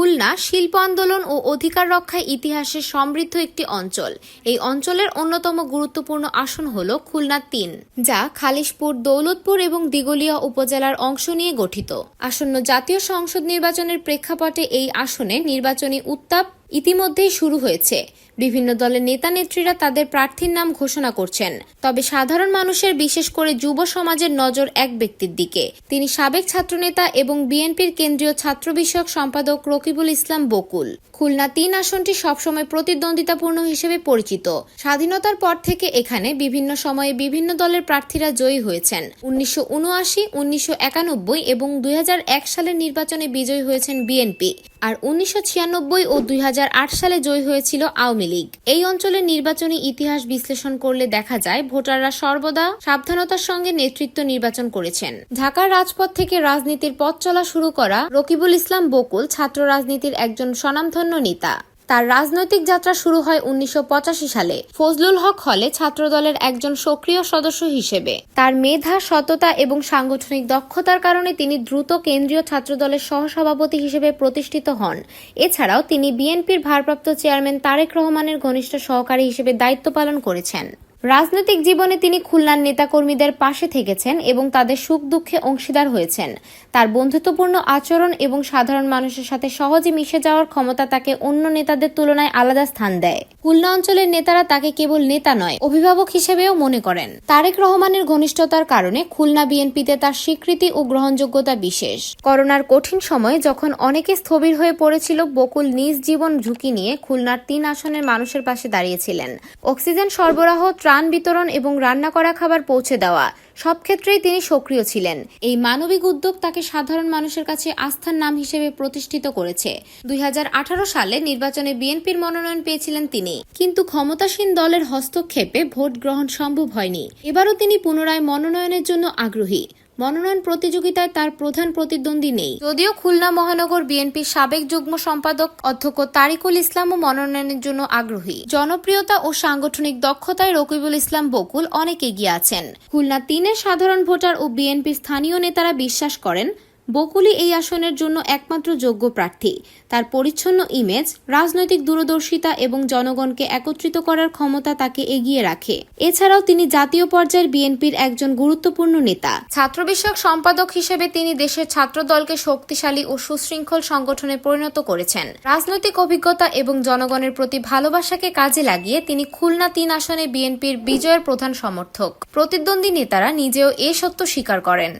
খুলনা শিল্প আন্দোলন ও অধিকার রক্ষায় ইতিহাসে সমৃদ্ধ একটি অঞ্চল। এই অঞ্চলের অন্যতম গুরুত্বপূর্ণ আসন হল খুলনা তিন, যা খালিশপুর, দৌলতপুর এবং দিগলিয়া উপজেলার অংশ নিয়ে গঠিত। আসন্ন জাতীয় সংসদ নির্বাচনের প্রেক্ষাপটে এই আসনে নির্বাচনী উত্তাপ ইতিমধ্যেই শুরু হয়েছে। বিভিন্ন দলের নেতা নেত্রীরা তাদের প্রার্থীর নাম ঘোষণা করছেন। তবে সাধারণ মানুষের বিশেষ করে যুব সমাজের নজর এক ব্যক্তির দিকে। তিনি সাবেক ছাত্রনেতা এবং বিএনপির কেন্দ্রীয় ছাত্র বিষয়ক সম্পাদক রকিবুল ইসলাম বকুল। খুলনা তিন আসনটি সবসময় প্রতিদ্বন্দ্বিতাপূর্ণ হিসেবে পরিচিত। স্বাধীনতার পর থেকে এখানে বিভিন্ন সময়ে বিভিন্ন দলের প্রার্থীরা জয়ী হয়েছেন। উনিশশো উনআশি, উনিশশো একানব্বই এবং দুই হাজার এক সালের নির্বাচনে বিজয়ী হয়েছেন বিএনপি। আর উনিশশো ছিয়ানব্বই ও দুই হাজার সালে জয়ী হয়েছিল আওয়ামী লীগ। এই অঞ্চলের নির্বাচনী ইতিহাস বিশ্লেষণ করলে দেখা যায়, ভোটাররা সর্বদা সাবধানতার সঙ্গে নেতৃত্ব নির্বাচন করেছেন। ঢাকার রাজপথ থেকে রাজনীতির পথ চলা শুরু করা রকিবুল ইসলাম বকুল ছাত্র রাজনীতির একজন স্বনামধন্য নেতা। তার রাজনৈতিক যাত্রা শুরু হয় উনিশশো পঁচাশি সালে। ফজলুল হক হলে ছাত্রদলের একজন সক্রিয় সদস্য হিসেবে। তার মেধা, সততা এবং সাংগঠনিক দক্ষতার কারণে তিনি দ্রুত কেন্দ্রীয় ছাত্রদলের সহসভাপতি হিসেবে প্রতিষ্ঠিত হন। এছাড়াও তিনি বিএনপির ভারপ্রাপ্ত চেয়ারম্যান তারেক রহমানের ঘনিষ্ঠ সহকারী হিসেবে দায়িত্ব পালন করেছেন। রাজনৈতিক জীবনে তিনি খুলনার নেতাকর্মীদের পাশে থেকেছেন এবং তাদের সুখ দুঃখে অংশীদার হয়েছেন। তার বন্ধুত্বপূর্ণ আচরণ এবং সাধারণ মানুষের সাথে সহজে মিশে যাওয়ার ক্ষমতা তাকে অন্য নেতাদের তুলনায় আলাদা স্থান দেয়। খুলনা অঞ্চলের নেতারা তাকে কেবল নেতা নয়, অভিভাবক হিসেবেও মনে করেন। তারেক রহমানের ঘনিষ্ঠতার কারণে খুলনা বিএনপিতে তার স্বীকৃতি ও গ্রহণযোগ্যতা বিশেষ। করোনার কঠিন সময়ে যখন অনেকে স্থবির হয়ে পড়েছিল, বকুল নিজ জীবন ঝুঁকি নিয়ে খুলনার তিন আসনের মানুষের পাশে দাঁড়িয়েছিলেন। অক্সিজেন সরবরাহ, ত্রাণ বিতরণ এবং রান্না করা খাবার পৌঁছে দেওয়া সব ক্ষেত্রেই তিনি সক্রিয় ছিলেন। এই মানবিক উদ্যোগ তাকে সাধারণ মানুষের কাছে আস্থার নাম হিসেবে প্রতিষ্ঠিত করেছে। দুই হাজার আঠারো সালে নির্বাচনে বিএনপির মনোনয়ন পেয়েছিলেন তিনি। কিন্তু ক্ষমতাসীন দলের হস্তক্ষেপে ভোট গ্রহণ সম্ভব হয়নি। এবারও তিনি পুনরায় মনোনয়নের জন্য আগ্রহী। মনোনয়ন প্রতিযোগিতায় তার প্রধান প্রতিদ্বন্দ্বী নেই। যদিও খুলনা মহানগর বিএনপির সাবেক যুগ্ম সম্পাদক অধ্যক্ষ তারিকুল ইসলামও মনোনয়নের জন্য আগ্রহী। জনপ্রিয়তা ও সাংগঠনিক দক্ষতায় রকিবুল ইসলাম বকুল অনেক এগিয়ে আছেন। খুলনা তিনের সাধারণ ভোটার ও বিএনপির স্থানীয় নেতারা বিশ্বাস করেন বকুলি এই আসনের জন্য একমাত্র যোগ্য প্রার্থী। তার পরিচ্ছন্ন ইমেজ রাজনৈতিক দূরদর্শিতা এবং জনগণকে একত্রিত করার ক্ষমতা তাকে এগিয়ে রাখে। এছাড়াও তিনি জাতীয় পর্যায়ের বিএনপির একজন গুরুত্বপূর্ণ নেতা। ছাত্র বিষয়ক সম্পাদক হিসেবে তিনি দেশের ছাত্র দলকে শক্তিশালী ও সুশৃঙ্খল সংগঠনে পরিণত করেছেন। রাজনৈতিক অভিজ্ঞতা এবং জনগণের প্রতি ভালোবাসাকে কাজে লাগিয়ে তিনি খুলনা তিন আসনে বিএনপির বিজয়ের প্রধান সমর্থক। প্রতিদ্বন্দ্বী নেতারা নিজেও এ সত্য স্বীকার করেন।